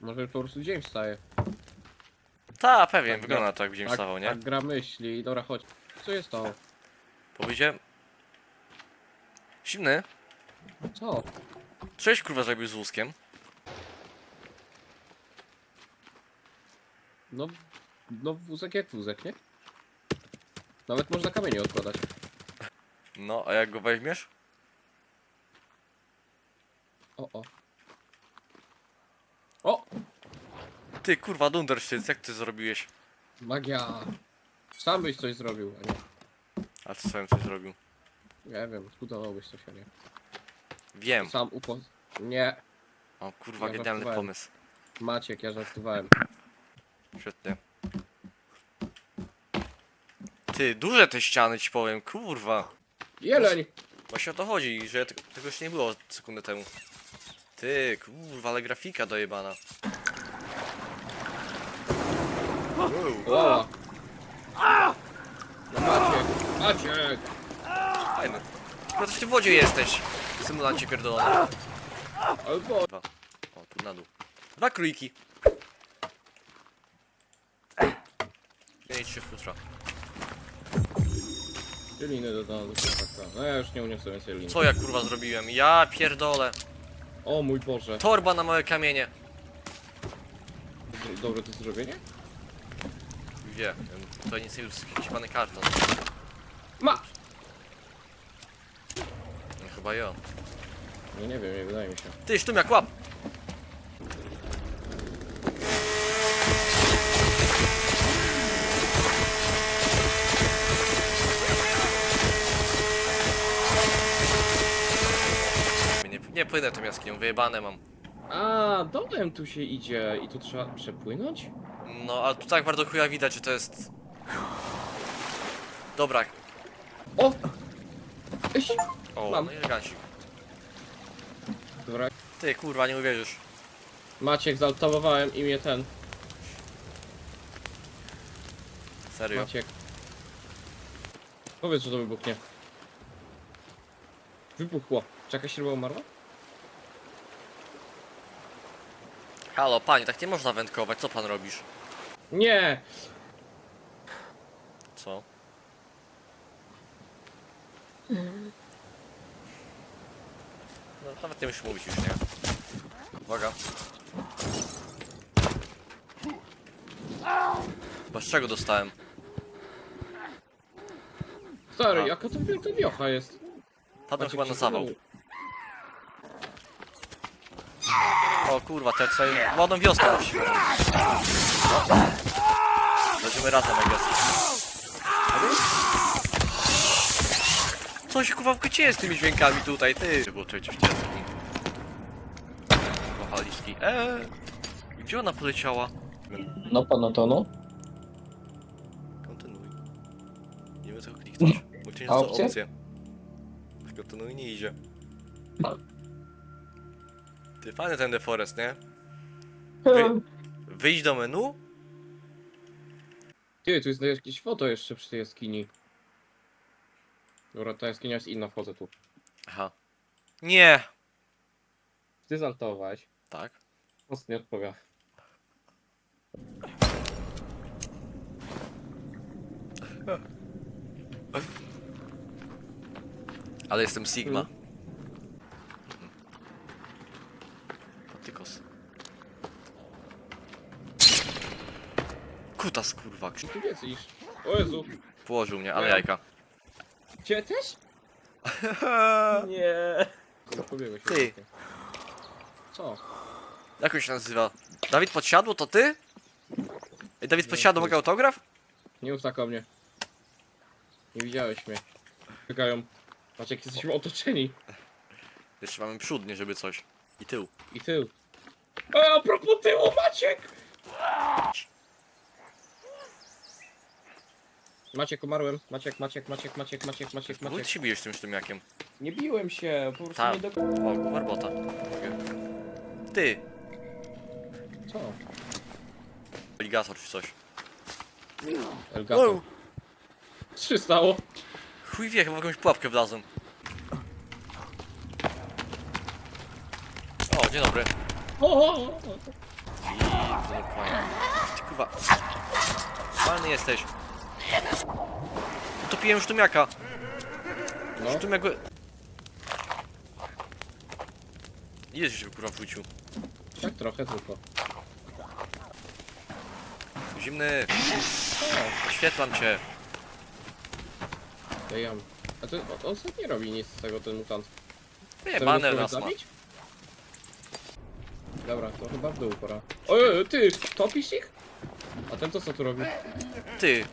Może po prostu dzień wstaje. Ta, pewnie, Tak, wygląda to dzień tak, wstawał, nie? Tak gra myśli. Dobra, chodź. Co jest to? Powiedziałem... Zimny? Co? Cześć kurwa zrobił z łuskiem. No, no wózek jak wózek, nie? Nawet można kamienie odkładać. No, a jak go weźmiesz? O, o. O! Ty kurwa Dundersztyc, jak ty zrobiłeś? Magia! Sam byś coś zrobił, a nie. A ty sam coś zrobił. Nie wiem, zbudowałbyś coś, a nie. Wiem. Sam upo... Nie. O kurwa, Ja genialny żartowałem. pomysł. Maciek, ja żartowałem. Świetnie. Ty, duże te ściany ci powiem, kurwa. Jeleń! Właśnie o to chodzi, że te- tego jeszcze nie było sekundę temu. Ty, kurwa, ale grafika dojebana. Wow, O! No Maciek! Maciek! fajny. No to ty w wodzie jesteś, symulancie pierdolony. Albo... Dwa. O, tu na dół. Dwa króliki. Pięć się futra. Liny dodano do chłopaka. No ja już nie uniosę więcej lin. Co ja kurwa zrobiłem? Ja pierdolę. O mój Boże. Torba na małe kamienie. Z- Dobre to zrobienie? Wie, to nic nie jest jakiś pany karton. Ma! No, chyba ja. No nie wiem, nie wydaje mi się. Ty, sztumiak, łap! Nie, nie płynę tą jaskinią, wyjebane mam. A, dołem tu się idzie i tu trzeba przepłynąć? No, a tu tak bardzo chuja widać, że to jest... Dobra. O! Eś! O, Mam. no i elegancik. Dobra. Ty, kurwa, nie uwierzysz. Maciek, zaltowałem imię ten. Serio. Maciek. Powiedz, że to wybuchnie. Wybuchło. Czy jakaś ryba umarła? Halo, panie, tak nie można wędkować, co pan robisz? Nie! Co? No, nawet nie musisz mówić już, nie? Uwaga. Chyba z czego dostałem? Stary, jaka to wielka wiocha jest. Padłem chyba na zawał. O kurwa, te tutaj ładną wioskę musi. Będziemy razem, jak jest. Co się kurwa wkrycie z tymi dźwiękami tutaj, ty? Było trzeci w jaskini. Wachaliski. Eee. Gdzie ona poleciała? No pana to no. Kontynuuj. Nie wiem co kliknąć. Bo cię A są opcje? opcje. Kontynuuj nie idzie. Ty fajny ten The Forest, nie? Wy, wyjść do menu? Ty, tu jest jakieś foto jeszcze przy tej jaskini. Dobra, ta jaskinia jest inna, wchodzę tu. Aha. Nie! Ty zaltowałeś. Tak. Most nie odpowiada. Ale jestem Sigma. Tykos. Kutas kurwa. Czy tu więcej niż... O Jezu. Położył mnie, ale jajka. Cię też? Nie. Ty. Co? Jak on się nazywa? Dawid Podsiadło, to ty? Ej, Dawid Podsiadło, mogę autograf? Nie mów tak o mnie. Nie widziałeś mnie. Czekają. Patrz jak jesteśmy otoczeni. Jeszcze mamy przód, nie żeby coś. I tył. I tył. A, a propos tyłu, Maciek! Maciek, umarłem. Maciek, Maciek, Maciek, Maciek, Maciek, Maciek, Maciek. się bijesz tym sztymiakiem. Nie biłem się, po prostu Tak. nie do... O, barbota. Ty, Co? aligator czy coś. Elgato. Co się stało? Chuj wie, chyba w jakąś pułapkę wlazłem. O, dzień dobry. Kurwa. Walny jesteś. Utopiłem sztumiaka. No, Sztumiak go... Ile się kurwa wrzucił? tak trochę tylko. Zimny, O, oświetlam cię. ja. A to on- sobie nie robi nic z tego, ten mutant. Nie, go nas ma. zabić? Dobra, to chyba w dół pora. Ojej, ty, topisz ich? A ten to co tu robi? Ty.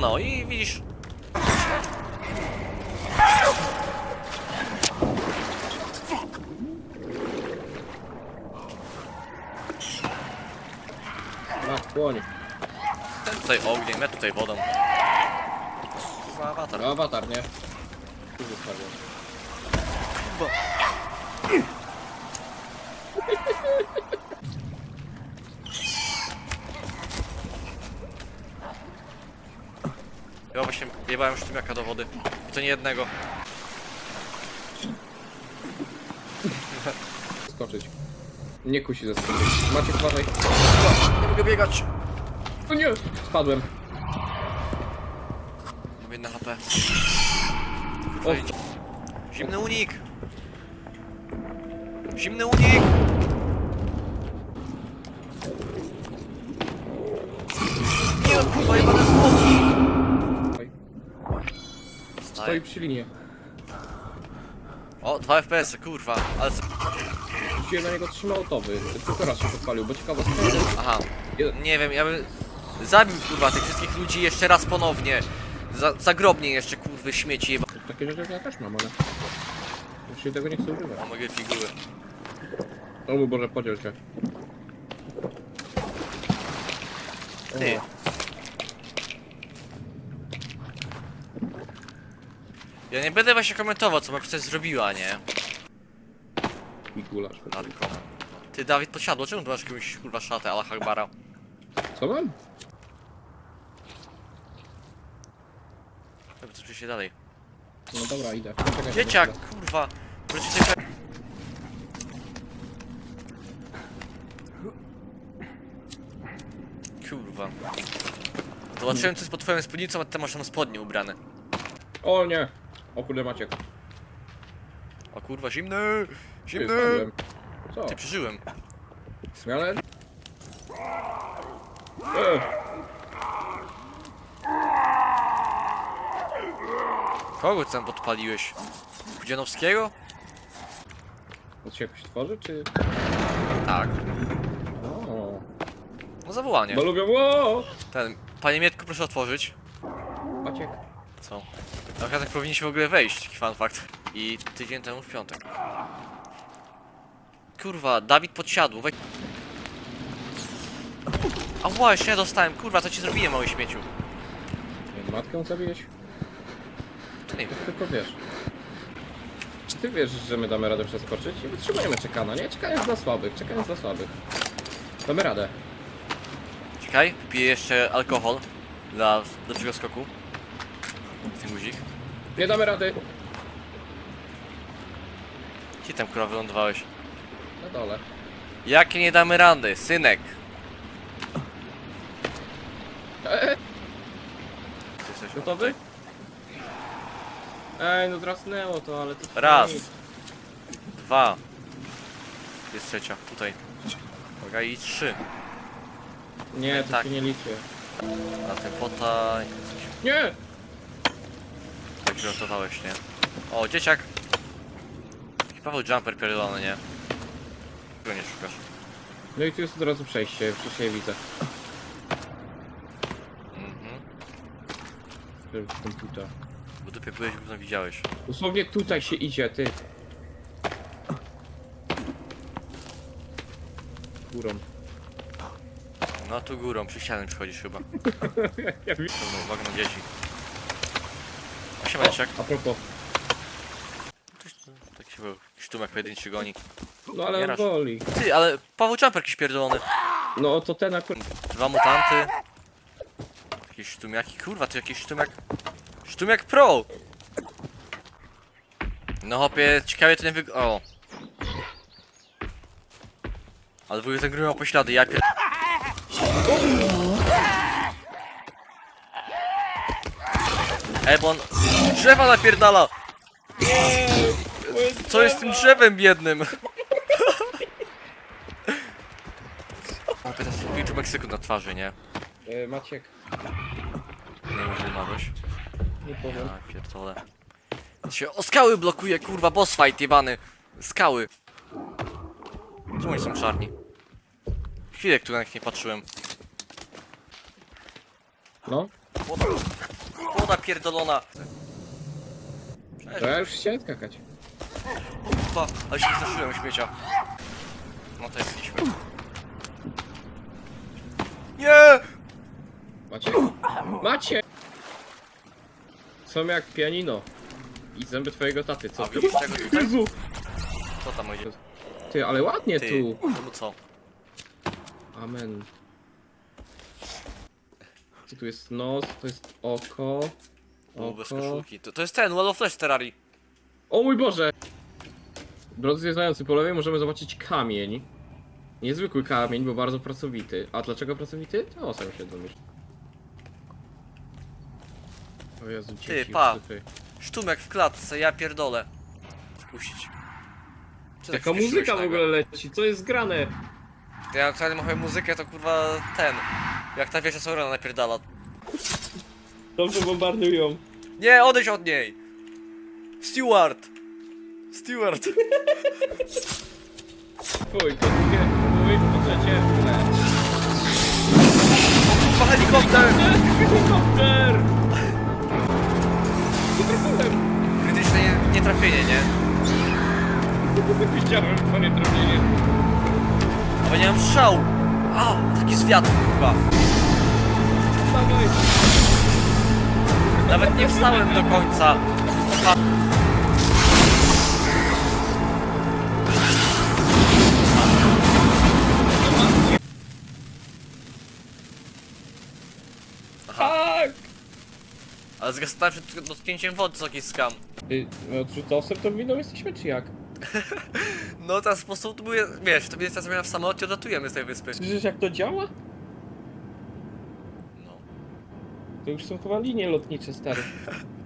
No i widzisz. Na płoń. Ten tutaj ogniem, ja tutaj wodą. Chyba awatar. No, awatar, nie? Tu zostawiam. Ja właśnie jebałem sztumiaka do wody. I to nie jednego. Skoczyć. Nie kusi ze skoczyć. Macie uważaj. Nie mogę biegać. O nie! Spadłem. Mam jedno HP. Zimny unik. Zimny unik. Nie kurwa jebane smoki. Stoi. Stoi przy linie. O, 2 FPS, kurwa, ale... s- Rzuciłem na niego trzy mołotowy. Tylko raz się podpalił, bo ciekawa sprawa. Aha, nie wiem, ja bym... Zabił kurwa tych wszystkich ludzi jeszcze raz ponownie. Za, zagrobnie jeszcze kurwy śmieci jeba... Takie rzeczy ja też mam, ale... Już się tego nie chcę używać. O, mogę figury. O mój Boże, podziel się. Ty. Ja nie będę właśnie komentował, co ma przecież zrobiła, nie? I gulasz. Matko. Ty, Dawid, posiadło, czemu tu masz jakąś kurwa szatę ala Hakbara? Co mam? Dobra, co się dalej? No dobra, idę. Czekaj, Dzieciak, chwilę. kurwa! Wróćcie tutaj... Kurwa. Zobaczyłem coś pod twoją spódnicą, a ty masz tam spodnie ubrane. O nie! O kurde Maciek. O kurwa, zimny! Ty, Zimny! spadłem. Co? Ty przeżyłem. Ale... E, Kogo tam podpaliłeś? Pudzianowskiego? to się jakoś tworzy, czy... Tak. O, No zawołanie. bo lubią... O! Ten, panie Mietku, proszę otworzyć. Maciek. Co? Na tak powinniśmy w ogóle wejść, taki fun fact. I tydzień temu w piątek. Kurwa, Dawid podsiadł, weź... A właśnie, ja dostałem, kurwa, co ci zrobiłem, mały śmieciu? Nie, Matkę zabiłeś? To nie wiem. Tylko wiesz. Czy ty wiesz, że my damy radę przeskoczyć? I wytrzymajmy czekana, nie? Czekając dla słabych, czekając dla słabych. Damy radę. Czekaj, piję jeszcze alkohol dla lepszego skoku. Ten guzik. Nie damy rady! Gdzie tam kurwa wylądowałeś? Na dole. Jakie nie damy rady, synek? Eee, Ty jesteś gotowy? Ej, no drasnęło to, ale to... Raz. nic. Dwa. Jest trzecia, tutaj. Uwaga, i trzy. Nie, to Tak. się nie liczy. A ten fota... Nie! Tak żartowałeś, nie? O, dzieciak! Taki Paweł Jumper pierdolony, nie? Czego nie szukasz? No i tu jest od razu przejście, przecież je widzę. Mhm. Komputer. W dupie byłeś, gówno widziałeś. Dosłownie tutaj się idzie, ty. Górą. No tu górą, przy ścianę przychodzisz chyba. Ja wiem. Pełno uwagę na dzieci. A się dzieciak. A propos. Tak się był. Sztumek pojedynczy goni. No ale on Umierasz. boli. Ty, ale Paweł Jumper jakiś pierdolony. No to ten akurat... Dwa mutanty. Jakieś sztumiaki. Kurwa, to jakiś sztumiak... Sztumiak Pro! No hopie, ciekawie to nie wyg... O. Ale w ogóle ten gry ma poślady, ja pier... Ebon... Drzewa napierdala! Co jest z tym drzewem biednym? Hopie, teraz Wilczu Meksyku na twarzy, nie? E, Maciek, Nie wiem, że umarłeś. Nie powiem. Ja pierdolę. Się o skały blokuje, kurwa, boss fight jebany. Skały. Czemu oni są czarni? Chwilę, tu nie patrzyłem. No, Woda, woda pierdolona. to ja już chciałem skakać. Kurwa, ale się zaszyłem śmiecia. No to jesteśmy. Nie! Maciek. Maciek! Są jak pianino. I zęby twojego taty, co A ty? widzisz tego tutaj? Jezu! Co tam idzie? Ty, ale ładnie Ty, tu. no co? Amen. Co tu jest nos, to jest oko. O, bez Oko. koszulki. To, to jest ten, Wall of Flash Terrarii. O mój Boże! Drodzy zwiedzający, po lewej możemy zobaczyć kamień. Niezwykły kamień, bo bardzo pracowity. A dlaczego pracowity? To sam się domyśl. O Jezu, dzieci, pa. tutaj. Sztumek w klatce, ja pierdolę. Spuścić. Co Jaka muzyka w nagle? ogóle leci? Co jest grane? Ja aktualnie mam muzykę, to kurwa ten. Jak ta wieża Saurona napierdala. Dobrze bombardują. Nie, odejdź od niej! Steward! Steward! Fuj, po drugie, fuj, po trzecie. Kurwa! Helikopter! Widziałem to nietrafienie. Ale nie mam strzału! A, taki zwiat, kurwa. Dawaj! Nawet nie wstałem do końca. A. Tak! ale zgastałem przed dotknięciem wody, co jakiś skam. Ty, my odrzucowcem tą winą jesteśmy, czy jak? No teraz po prostu tu wiesz, to jest ta zmiana w samolocie, odlatujemy z tej wyspy. Słyszysz jak to działa? No. To już są chyba linie lotnicze, stare.